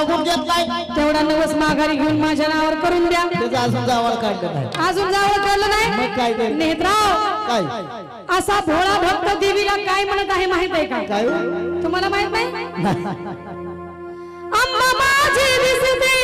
आवडून घेत नाही. तेवढा नवस माघारी घेऊन माझ्या नावावर करून द्या. अजून जावळ काढलं नाही. अजून जावळ काढलं काय नाही नेत्राव असा भोळा भक्त देवीला काय म्हणत आहे माहीत आहे का? काय हो? तुम्हाला माहीत नाही? अम्मा माझी दिसते.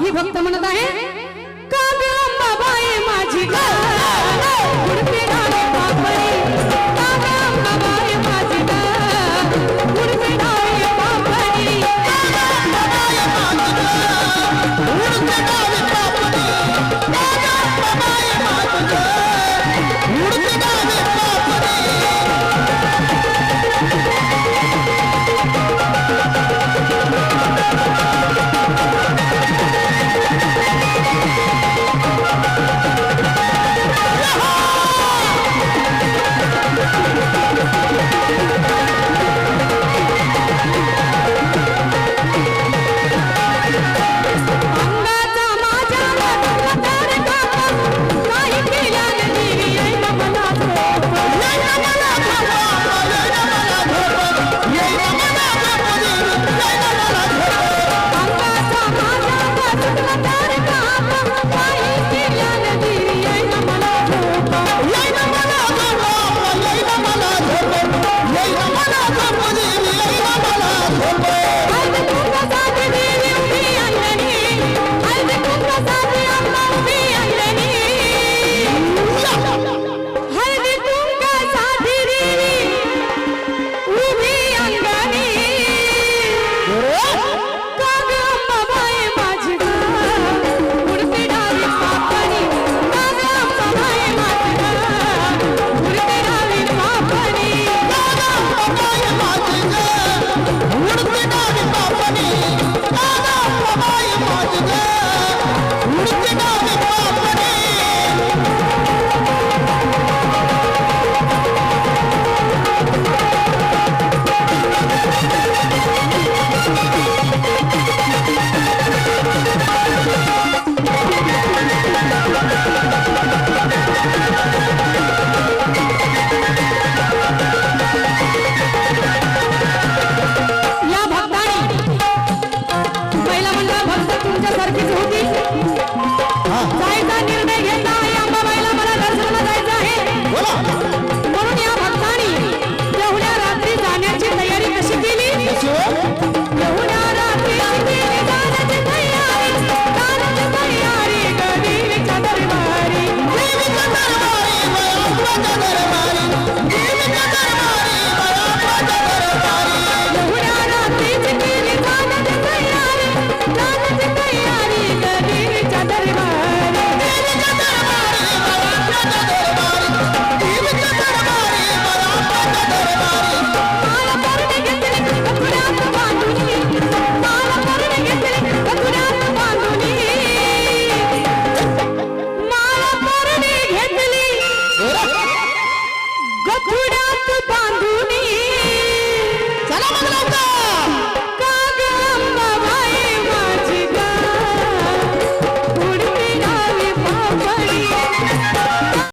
ये भक्त मनता है?